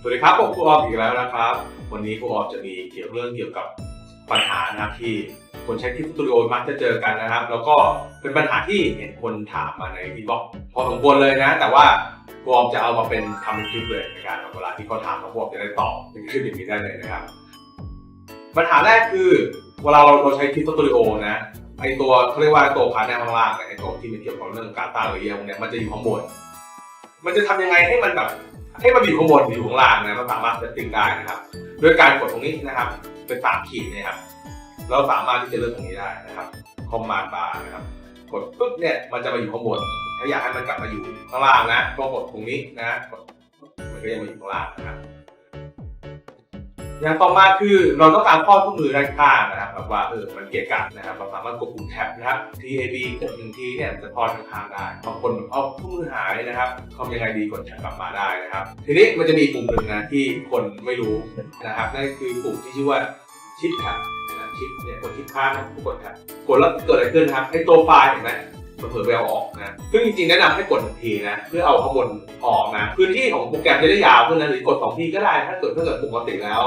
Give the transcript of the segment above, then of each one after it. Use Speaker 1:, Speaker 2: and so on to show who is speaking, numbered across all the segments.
Speaker 1: สวัสดีครับผมครูออมอีกแล้วนะครับ วันนี้ครูออมจะมีเกี่ยวเรื่องเกี่ยวกับปัญหานะครับที่คนใช้ที่สตูดิโอมักจะเจอกันนะครับ แล้วก็เป็นปัญหาที่เห็นคนถามมาในอินบ็อกซ์พอสมควรเลยนะ แต่ว่าครูออมจะเอามาเป็นทำเป็นคลิปเลยในการเวลาที่เขาถามครูออมจะได้ตอบเป็นคลิปอย่างนี้ได้เลยนะครับ ปัญหาแรกคือเวลาเราเราใช้คลิปสตูดิโอนะไอตัวเขาเรียกว่าตัวพาร์ทแนลข้างล่างไอตัวที่มันเกี่ยวกับเรื่องการตั้งเลเยอร์พวกเนี้ยมันจะอยู่ข้างบนมันจะทำยังไงให้มันแบบ ให้มันอยู่ข้างบนหรือยู่ข้างล่างนะมันสามารถเซตติ้งได้นะครับด้วยการกดตรงนี้นะครับ เป็นสามขีดนะครับเราสามารถที่จะเลือกตรงนี้ได้นะครับคอมมานด์บาร์นะครับ กดปุ๊บเนี่ยมันจะมาอยู่ข้างบน ถ้าอยากให้มันกลับมาอยู่ข้างล่างนะก็กดตรงนี้นะกดมันก็ยังมาอยู่ข้างล่างนะครับ อย่างต่อมาคือเราต้องการข้อคู่มือด้านข้างนะครับแบบว่าเออมันเกี่ยกันนะครับเราสามารถกดปุ่มแท็บนะครับ tab กดหนึ่งทีเนี่ยจะทอดข้างได้บางคนแบบเอาคู่มือหายนะครับทำยังไงดีกดแท็บกลับมาได้นะครับ ทีนี้มันจะมีปุ่มหนึ่งนะที่คนไม่รู้นะครับนั่นคือปุ่มที่ชื่อว่าชิปแท็บนะชิปเนี่ยกดชิปข้างนะกดแท็บกดแล้วเกิดอะไรขึ้นครับไอ้ตัวไฟล์เห็นไหม เผลอไปเอาออกนะ ซึ่งจริงๆแนะนำให้กดหนึ่งทีนะ เพื่อเอาข้างบนออกนะ พื้นที่ของโปรแกรมจะได้ยาวขึ้นนะหรือกดสองทีก็ได้ ถ้าเกิดถ้าเกิดปกติแล้ว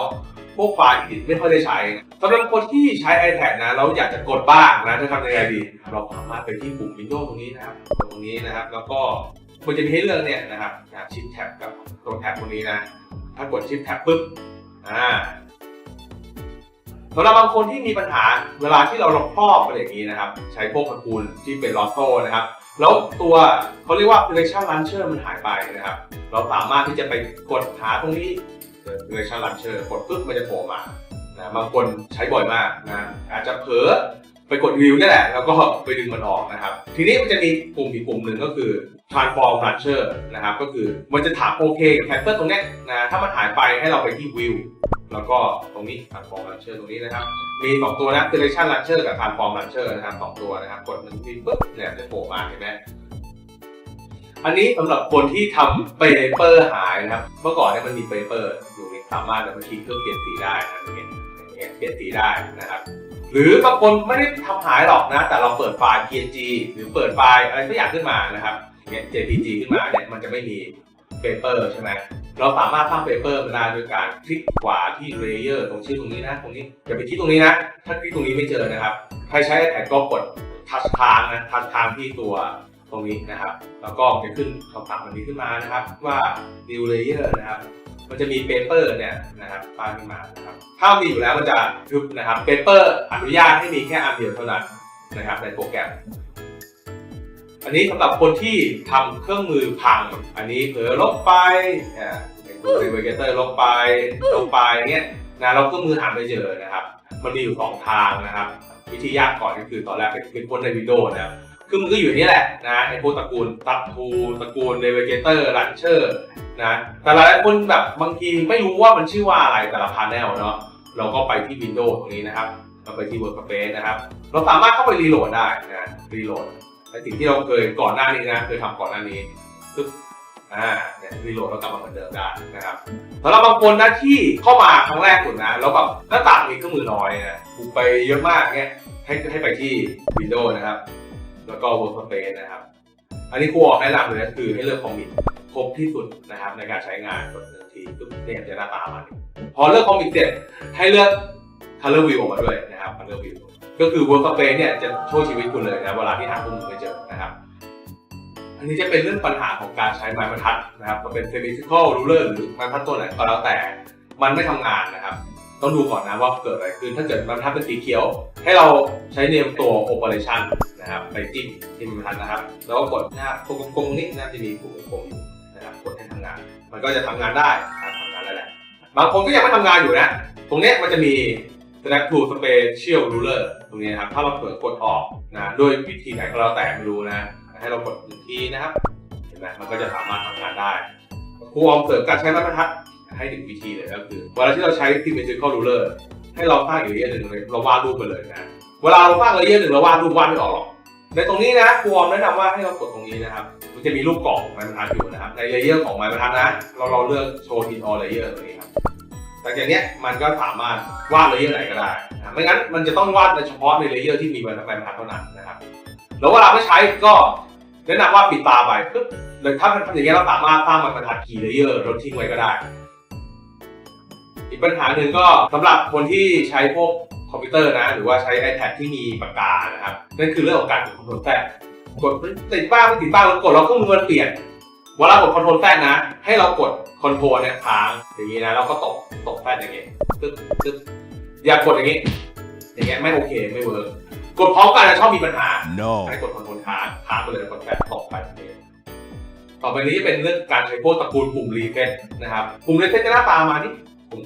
Speaker 1: พวกไฟล์อิดไม่ค่อยได้ใช้นะสำหรับคนที่ใช้ iPad นะเราอยากจะกดบ้างนะจะทำยังไงดี เราสามารถไปที่ปุ่ม Windows ตรงนี้นะครับตรงนี้นะครับ แล้วก็มันจะมีให้เลือกเนี่ยนะครับชิปแท็บกับตัวแท็บตรงนี้นะ ถ้ากดชิปแท็บปุ๊บ อ่า สำหรับบางคนที่มีปัญหาเวลาที่เราลงครอบอะไรอย่างนี้นะครับ ใช้พวกตระกูลที่เป็นลอตโต้นะครับ แล้วตัวเขาเรียกว่า selection launcher มันหายไปนะครับ เราสามารถที่จะไปกดหาตรงนี้เวอร์ชันลันเชอร์กดปุ๊บมันจะโผล่มานะบางคนใช้บ่อยมากนะอาจจะเผลอ ไปกดวิวนี่แหละ แล้วก็ไปดึงมันออกนะครับ ทีนี้มันจะมีปุ่มอีกปุ่มหนึ่งก็คือ transform launcher นะครับ ก็คือมันจะถามโอเคกับแคปเปอร์ตรงเนี้ยนะ ถ้ามันหายไปให้เราไปที่วิวแล้วก็ตรงนี้ transform launcher ตรงนี้นะครับ มีสองตัวนะ selection launcher กับ transform launcher นะครับสองตัวนะครับ กดหนึ่งทีปุ๊บเนี่ยจะโผล่มาเห็นไหมอันนี้สำหรับคนที่ทำเปเปอร์หายนะครับ เมื่อก่อนเนี่ยมันมีเปเปอร์อยู่นี่สามารถแบบบางทีเครื่องเปลี่ยนสีได้นะเงี้ยอย่างเงี้ยเปลี่ยนสีได้นะครับ หรือบางคนไม่ได้ทำหายหรอกนะ แต่เราเปิดไฟล์ PNG หรือเปิดไฟล์อะไรสักอย่างขึ้นมานะครับอย่างเงี้ย JPG ขึ้นมาเนี่ยมันจะไม่มีเปเปอร์ใช่ไหมเราสามารถสร้างเปเปอร์มาได้โดยการคลิกขวาที่ layer ตรงชื่อตรงนี้นะ ตรงนี้อย่าไปที่ตรงนี้นะ ถ้าคลิกตรงนี้ไม่เจอนะครับ ใครใช้ iPad ก็กดทัชทางนะทัชทางที่ตัวตรงนี้นะครับ แล้วก็จะขึ้นคำสั่งมันนี้ขึ้นมานะครับว่า new layer นะครับ มันจะมี paper เนี่ยนะครับป้าขึ้นมานะครับถ้ามีอยู่แล้วมันจะทึบนะครับ paper อนุญาตให้มีแค่อันเดียวเท่านั้นนะครับในโปรแกรม อันนี้สำหรับคนที่ทำเครื่องมือพัง อันนี้เผลอลบไปอ่าเป็นตัว navigator ลบไปลบไปเงี้ยนะเราเครื่องมือหาไม่เจอนะครับ มันมีอยู่สองทางนะครับ วิธียากก่อนก็คือตอนแรกเป็นเป็นคนในวิดีโอนะครับ คือมันก็อยู่นี่แหละนะไอพวกตระกูลตัดทูตระกูล navigator launcher นะแต่หลายคนแบบบางทีไม่รู้ว่ามันชื่อว่าอะไรแต่ละ panel เนาะเราก็ไปที่ Windows ตรงนี้นะครับเราไปที่ Workspace นะครับ เราสามารถเข้าไปรีโหลดได้นะรีโหลดในสิ่งที่เราเคยก่อนหน้านี้นะเคยทำก่อนหน้านี้ปึ๊บอ่าเนี่ยรีโหลดเรากลับมาเหมือนเดิมได้นะครับสำหรับบางคนนะที่เข้ามาครั้งแรกสุดนะแล้วแบบหน้าต่างมีเครื่องมือน้อยนะบุกไปเยอะมากเนี่ยให้ให้ไปที่ Windows นะครับ แล้วก็ Workspace นะครับ อันนี้ครูออกแนะนำเลยนะคือให้เลือกคอมมิตครบที่สุดนะครับในการใช้งานกดหนึ่งทีปุ๊บเนี่ยจะหน้าตามันพอเลือกคอมมิตเสร็จให้เลือก Color View ออกมาด้วยนะครับ Color View ก็คือ Workspace เนี่ยจะช่วยชีวิตคุณเลยนะเวลาที่หาข้อมูลไม่เจอนะครับอันนี้จะเป็นเรื่องปัญหาของการใช้ไม้บรรทัดนะครับมันเป็น physical ruler หรือไม้บรรทัดตัวไหนก็แล้วแต่ มันไม่ทำงานนะครับ ต้องดูก่อนนะว่าเกิดอะไรขึ้น ถ้าเกิดม้บรรทัดเป็นสีเขียว ให้เราใช้เนมตัว operation นะครับไปจิ้มที่ไม้บรรทัดนะครับ แล้วก็กดน้าตรงกลมๆนี้น่าจะมีปุ่มกลมอยู่นะครับกดให้ทำงาน มันก็จะทำงานได้ทำงานได้แหละบางคนก็ยังไม่ทำงานอยู่นะ ตรงนี้มันจะมี snap to special ruler ตรงนี้นะครับ ถ้าเราเปิดกดออกนะโดยวิธีไหนก็แล้วแต่ไม่รู้นะ ให้เรากดหนึ่งทีนะครับ เห็นไหมมันก็จะสามารถทำงานได้ครูออมเสริมการใช้ไม้บรรทัด ให้หนึ่งวิธีเลยก็คือเวลาที่เราใช้ symmetrical ruler ให้เราสร้างอีกเรียหนึ่งเลยเราวาดรูปไปเลยนะเวลาเราสร้างเลเยอร์หนึ่งเราวาดรูปวาดไม่ออกหรอกในตรงนี้นะครูออมแนะนำว่าให้เรากดตรงนี้นะครับ มันจะมีรูปกล่องไม้บรรทัดอยู่นะครับในเลเยอร์ของไม้บรรทัดนะ เราเราเลือกโชว์ in all layer ตรงนี้ครับหลังจากนี้มันก็สามารถวาดเลเยอร์ไหนก็ได้นะไม่งั้นมันจะต้องวาดในเฉพาะในเลเยอร์ที่มีไม้บรรทัดเท่านั้นนะครับแล้วเวลาไม่ใช้ก็แนะนำว่าปิดตาไปปึ๊บเลยถ้ามันทำอย่างเงี้เราสามารถสร้างไม้บรรทัดกี่เลเยอร์ลดทิ้งไว้ก็ได้ อีกปัญหาหนึ่งก็สำหรับคนที่ใช้พวกคอมพิวเตอร์นะ หรือว่าใช้ iPad ที่มีปากกานะครับนั่นคือเรื่องของการกดคอนโทรลแทรกกดติดบ้างไม่ติดบ้างแล้วกดแล้วเครื่องมือมันเปลี่ยนเวลากดคอนโทรลแทรกนะ ให้เรากดคอนโทรลเนี่ยค้างอย่างนี้นะแล้วก็ตกตกแทรกอย่างนี้ตึ๊บตึ๊บอย่ากดอย่างนี้ อย่างเงี้ยไม่โอเคไม่เวิร์กกดพร้อมกันจะชอบมีปัญหา
Speaker 2: No.
Speaker 1: ให้กดคอนโทรลค้างค้างไปเลยกดแค่ตกไปต่อไปนี้จะเป็นเรื่องการใช้พวกตระกูลปุ่มรีเซ็ตนะครับปุ่มรีเซ็ตจะหน้าตามานี่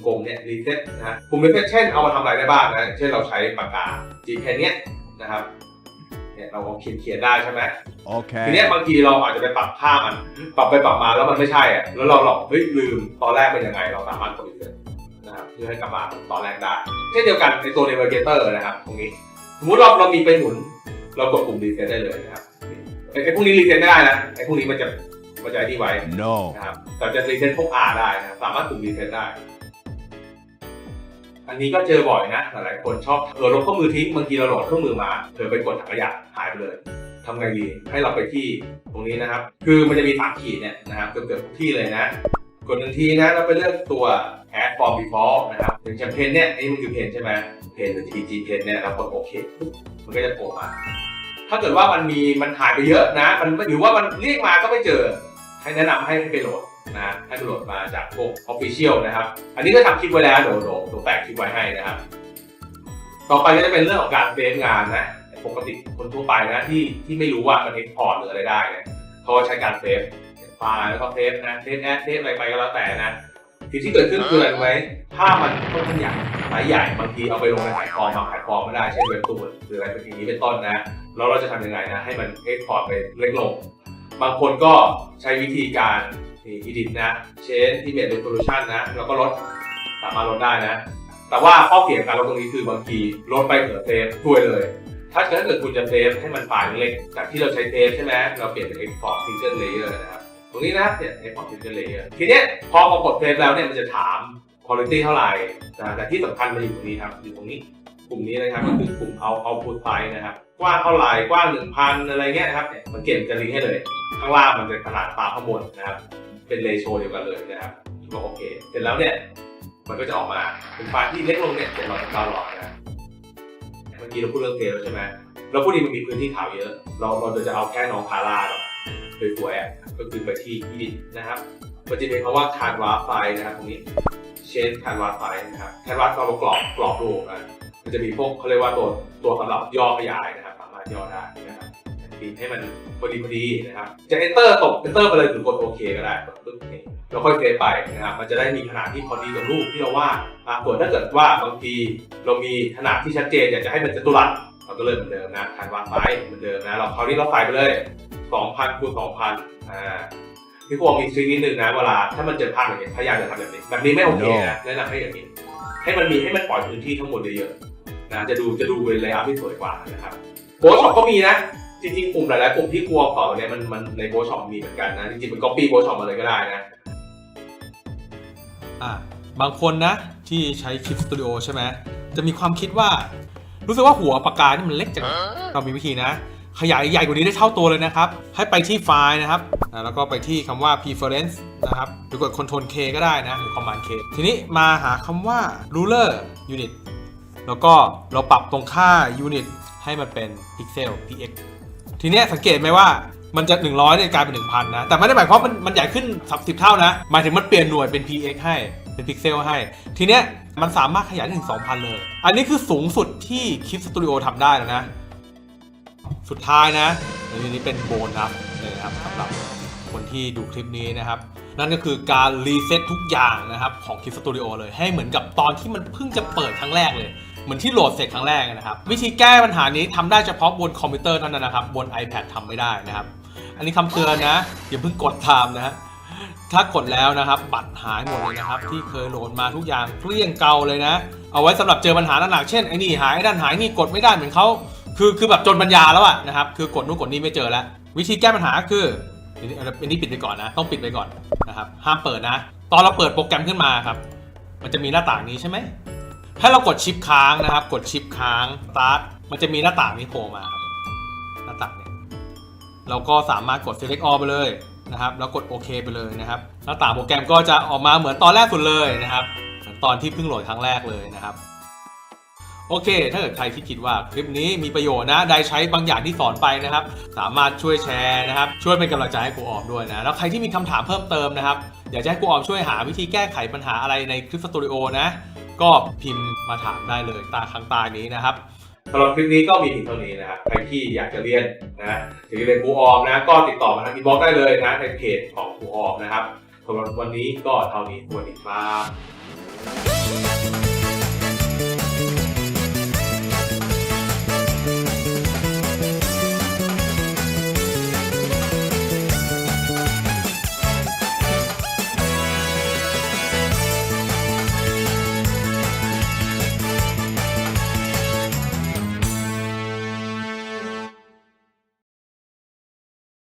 Speaker 1: กลมๆเนี่ยรีเซ็ตนะฮะปุ่มรีเซ็ตเช่นเอามาทำอะไรได้บ้างนะเช่นเราใช้ปากกา G Pen เนี้ยนะครับเนี่ยเราเขียนเขียนๆได้ใช่ไหมทีเนี้ย
Speaker 2: Okay.
Speaker 1: บางทีเราอาจจะไปปรับค่ามันปรับไปปรับมาแล้วมันไม่ใช่อะแล้วเราหลอกเฮ้ยลืมตอนแรกเป็นยังไงเราสามารถกดรีเซ็ตนะครับเพื่อให้กลับมาตอนแรกได้เช่นเดียวกันในตัว Navigator นะครับตรงนี้สมมติเราเรามีไปหมุน เรากดปุ่มรีเซ็ตได้เลยนะครับไอ้ไอ้พวกนี้รีเซ็ตไม่ได้นะไอ้พวกนี้มันจะมันจะไอ้นี่ไว้
Speaker 2: No.
Speaker 1: นะครับแต่จะรีเซ็ตพวก R ได้นะครับสามารถปุ่มรีเซ็ตได้ อันนี้ก็เจอบ่อยนะ หลายๆคนชอบเออลบเครื่องมือทิ้งบางทีเราโหลดเครื่องมือมาเธอไปกดถังขยะหายไปเลยทำไงดีให้เราไปที่ตรงนี้นะครับ คือมันจะมีสามขีดเนี่ยนะครับเกือบๆทุกที่เลยนะกดหนึ่งทีนะเราไปเลือกตัว add form default นะครับอย่างเช่นเพนเนี่ยอ้นี่มันคือเพนใช่ไหมเพนหรือ TG เพนเนี่ยเรากดโอเคมันก็จะโผล่มาถ้าเกิดว่ามันมีมันหายไปเยอะนะ มันหรือว่ามันเรียกมาก็ไม่เจอ ให้แนะนำให้ให้ไปโหลด นะให้ไปโหลดมาจากพวก Official นะครับ อันนี้ก็ทำคลิปไว้แล้วเดี๋ยวเดี๋ยวเดี๋ยวแปะคลิปไว้ให้นะครับ ต่อไปก็จะเป็นเรื่องของการเซฟงานนะปกติคนทั่วไปนะที่ที่ไม่รู้ว่ามันเอ็กพอร์ตหรืออะไรได้เนี่ยเขาก็ใช้การเซฟไฟล์แล้วก็เซฟนะเซฟแอดเซฟอะไรไปก็แล้วแต่นะสิ่งที่เกิดขึ้นคืออะไรรู้ไหมถ้ามันค่อนข้างใหญ่สายใหญ่บางทีเอาไปลงในแพลตฟอร์มบางแพลตฟอร์มไม่ได้เช่นเว็บตูนหรืออะไรเป็นอย่างนี้เป็นต้นนะแล้วเราจะทำยังไงนะให้มันเอ็กพอร์ตไปเล็กลงบางคนก็ใช้วิธีการ นี่อีดิทนะเชนที่เมดเรโซลูชันนะแล้วก็ลดสามารถลดได้นะ แต่ว่าข้อเสียการลดตรงนี้คือบางทีลดไปเผื่อเซฟช่วยเลย ถ้าเกิดคุณจะเซฟให้มันไฟล์เล็กจากที่เราใช้เซฟใช่ไหมเราเปลี่ยนเป็น export single layer นะครับตรงนี้นะเนี่ย export single layer ทีเนี้ยพอเรากดเซฟแล้วเนี่ยมันจะถาม quality เท่าไหร่แต่ที่สำคัญมันอยู่ตรงนี้ครับอยู่ตรงนี้กลุ่มนี้นะครับก็คือกลุ่ม out output size นะครับ กว้างเท่าไหร่กว้าง1,000อะไรเงี้ยนะครับเนี่ยมันเก็บจะลิงก์ให้เลย ข้างล่างมันจะขนาดตาข้างบนนะครับเป็นเรโชเดียวกันเลยนะครับก็โอเค เสร็จแล้วเนี่ยมันก็จะออกมาเป็นไฟล์ที่เล็กลงเนี่ยเจ็ดร้อยเก้าหลอดนะเมื่อกี้เราพูดเรื่องเทลแล้วใช่ไหมแล้วพวกนี้มันมีพื้นที่ขาวเยอะ เราเราจะเอาแค่น้องพาราแบบสวยๆอะก็คือไปที่อีดินะครับมันจะเป็นคำว่าคานวาไฟนะครับตรงนี้เชนคานวาไฟนะครับคานวาเรากรอบกรอบรูปนะ มันจะมีพวกเขาเรียกว่าตัวตัวสำหรับย่อขยายนะครับ สามารถย่อได้นะครับปีนให้มันพอดีพอดีนะครับ จะ enter ตก enter ไปเลยหรือกดโอเคก็ได้กดปึ๊บนี่เราค่อยเซฟไปนะครับ มันจะได้มีขนาดที่พอดีกับรูปที่เราวาดอ่าส่วนถ้าเกิดว่าบางทีเรามีขนาดที่ชัดเจนอยากจะให้มันจัตุรัสเราก็เริ่มเหมือนเดิมนะการวางไซส์เหมือนเดิมนะ เราคราวนี้เราใส่ไปเลย 2,000คูณ2,000อ่าพี่พวงมีทริคนิดนึงนะเวลาถ้ามันเจอภาพอย่างนี้พยายามจะทำแบบนี้ แบบนี้ไม่โอเคนะแนะนำให้อย่างนี้ให้มันมีให้มันปล่อยพื้นที่ทั้งหมดเยอะ นะจะดูจะดูเป็นเลเยอร์ที่สวยกว่านะครับโพสช็อปก็มีนะ จริงๆกลุ่มหลายๆกลุ่มที่กลัวต่อเนี่ยมันมันในโพสช็อปมีเหมือนกันนะจริงๆมันก๊อปปี้โพสช็อปมาเลยก็ได้นะ
Speaker 3: อะบางคนนะที่ใช้คลิปสตูดิโอใช่ไหมจะมีความคิดว่า รู้สึกว่าหัวปากกานี่มันเล็กจังเรามีวิธีนะ ขยายใหญ่กว่านี้ได้เท่าตัวเลยนะครับ ให้ไปที่ไฟล์นะครับ แล้วก็ไปที่คำว่า preference นะครับหรือกด Ctrl K ก็ได้นะ หรือ Command K ทีนี้มาหาคำว่า ruler unit แล้วก็เราปรับตรงค่า unit ให้มันเป็น pixel px ทีเนี้ยสังเกตไหมว่ามันจะ 100เนี่ยกลายเป็น 1,000 นะ แต่ไม่ได้หมายความมันมันใหญ่ขึ้น30 เท่านะ หมายถึงมันเปลี่ยนหน่วยเป็น px ให้เป็นพิกเซลให้ ทีเนี้ยมันสามารถขยายได้ถึง 2,000 เลย อันนี้คือสูงสุดที่คลิปสตูดิโอทำได้แล้วนะ สุดท้ายนะอันนี้เป็นโบนัสเลยนะครับสำหรับคนที่ดูคลิปนี้นะครับ นั่นก็คือการรีเซ็ตทุกอย่างนะครับของคลิปสตูดิโอเลยให้เหมือนกับตอนที่มันเพิ่งจะเปิดครั้งแรกเลย เหมือนที่โหลดเสร็จครั้งแรกนะครับ วิธีแก้ปัญหานี้ทำได้เฉพาะบนคอมพิวเตอร์เท่านั้นนะครับ บน iPad ทำไม่ได้นะครับ อันนี้คำเตือนนะอย่าเพิ่งกดตามนะฮะถ้ากดแล้วนะครับ บัตรหายหมดเลยนะครับ ที่เคยโหลดมาทุกอย่างเกลี้ยงเกาเลยนะ เอาไว้สำหรับเจอปัญหาหนักๆเช่นไอ้นี่หายไอ้นั่นหายนี่กดไม่ได้เหมือนเขาคือคือแบบจนปัญญาแล้วอะนะครับคือกดนู่นกดนี่ไม่เจอแล้ว วิธีแก้ปัญหาคืออันนี้ปิดไปก่อนนะ ต้องปิดไปก่อนนะครับห้ามเปิดนะ ตอนเราเปิดโปรแกรมขึ้นมาครับ มันจะมีหน้าต่างนี้ใช่ไหม ให้เรากดชิปค้างนะครับ กดชิปค้าง start มันจะมีหน้าต่างนี้โผล่มาครับหน้าต่างเนี่ยเราก็สามารถกด select all ไปเลยนะครับ แล้วกดโอเคไปเลยนะครับ หน้าต่างโปรแกรมก็จะออกมาเหมือนตอนแรกสุดเลยนะครับตอนที่เพิ่งโหลดครั้งแรกเลยนะครับ โอเค ถ้าเกิดใครที่คิดว่าคลิปนี้มีประโยชน์นะ ได้ใช้บางอย่างที่สอนไปนะครับ สามารถช่วยแชร์นะครับ ช่วยเป็นกำลังใจให้ครูออมด้วยนะ แล้วใครที่มีคำถามเพิ่มเติมนะครับ อยากจะให้ครูออมช่วยหาวิธีแก้ไขปัญหาอะไรในคลิปสตูดิโอนะ ก็พิมพ์มาถามได้เลยตาข้างตานี้นะครับ
Speaker 1: สำหรับคลิปนี้ก็มีเพียงเท่านี้นะครับใครที่อยากจะเรียนนะอยากเรียนครูออมนะก็ติดต่อมาทางอีบ็อกได้เลยนะในเพจของครูออมนะครับสำหรับวันนี้ก็เท่านี้สวัสดีครับ